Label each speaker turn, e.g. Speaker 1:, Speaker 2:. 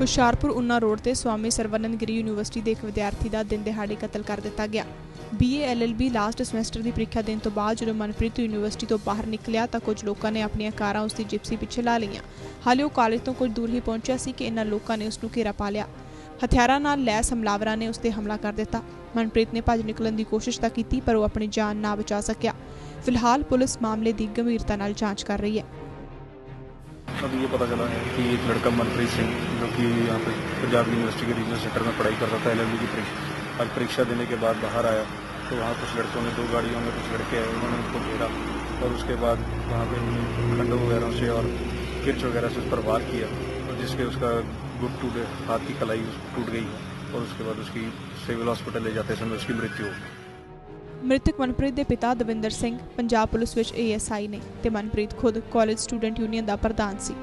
Speaker 1: ਹੁਸ਼ਿਆਰਪੁਰ ਉਨਾ ਰੋਡ ਤੇ ਸਵਾਮੀ ਸਰਵਨੰਦ ਗਿਰੀ ਯੂਨੀਵਰਸਿਟੀ ਦੇ ਇੱਕ ਵਿਦਿਆਰਥੀ ਦਾ ਦਿਨ ਦਿਹਾੜੇ ਕਤਲ ਕਰ ਦਿੱਤਾ ਗਿਆ। ਬੀਏ ਐਲਐਲਬੀ ਲਾਸਟ ਸਮੈਸਟਰ ਦੀ ਪ੍ਰੀਖਿਆ ਦੇਣ ਤੋਂ ਬਾਅਦ ਜਦੋਂ ਮਨਪ੍ਰੀਤ ਯੂਨੀਵਰਸਿਟੀ ਤੋਂ ਬਾਹਰ ਨਿਕਲਿਆ ਤਾਂ ਕੁਝ ਲੋਕਾਂ ਨੇ ਆਪਣੀਆਂ ਕਾਰਾਂ ਉਸ ਦੀ ਜਿਪਸੀ ਪਿੱਛੇ ਲਾ ਲਈਆਂ। ਹਾਲੇ ਉਹ ਕਾਲਜ ਤੋਂ ਕੁਝ ਦੂਰ ਹੀ ਪਹੁੰਚਿਆ ਸੀ ਕਿ ਇਹਨਾਂ ਲੋਕਾਂ ਨੇ ਉਸ ਨੂੰ ਘੇਰਾ ਪਾ ਲਿਆ। ਹਥਿਆਰਾਂ ਨਾਲ ਲੈਸ ਹਮਲਾਵਰਾਂ ਨੇ ਉਸ ਤੇ ਹਮਲਾ ਕਰ ਦਿੱਤਾ। ਮਨਪ੍ਰੀਤ ਨੇ ਭੱਜ ਨਿਕਲਣ ਦੀ ਕੋਸ਼ਿਸ਼ ਤਾਂ ਕੀਤੀ, ਪਰ ਉਹ ਆਪਣੀ ਜਾਨ ਨਾ ਬਚਾ ਸਕਿਆ। ਫਿਲਹਾਲ ਪੁਲਿਸ ਮਾਮਲੇ ਦੀ ਗੰਭੀਰਤਾ ਨਾਲ ਜਾਂਚ ਕਰ ਰਹੀ ਹੈ।
Speaker 2: अभी ये पता चला है कि एक लड़का मनप्रीत सिंह, जो कि यहाँ पे पंजाब यूनिवर्सिटी के रीजनल सेंटर में पढ़ाई करता था एल की परीक्षा, आज परीक्षा देने के बाद बाहर आया। तो वहाँ कुछ लड़कों ने, दो गाड़ियों में कुछ लड़के आए, उन्होंने उसको घेरा और उसके बाद वहाँ पे खंडों वगैरह से और किर्च वगैरह से उस पर वार किया, और जिसके उसका गुट टूटे, हाथ की कलाई टूट गई और उसके बाद उसकी सिविल हॉस्पिटल ले जाते समय उसकी मृत्यु हो गई।
Speaker 1: ਮ੍ਰਿਤਕ ਮਨਪ੍ਰੀਤ ਦੇ ਪਿਤਾ ਦਵਿੰਦਰ ਸਿੰਘ, ਪੰਜਾਬ ਪੁਲਿਸ ਵਿੱਚ ਏਐਸਆਈ ਨੇ ਤੇ ਮਨਪ੍ਰੀਤ ਖੁਦ ਕਾਲਜ ਸਟੂਡੈਂਟ ਯੂਨੀਅਨ ਦਾ ਪ੍ਰਧਾਨ ਸੀ।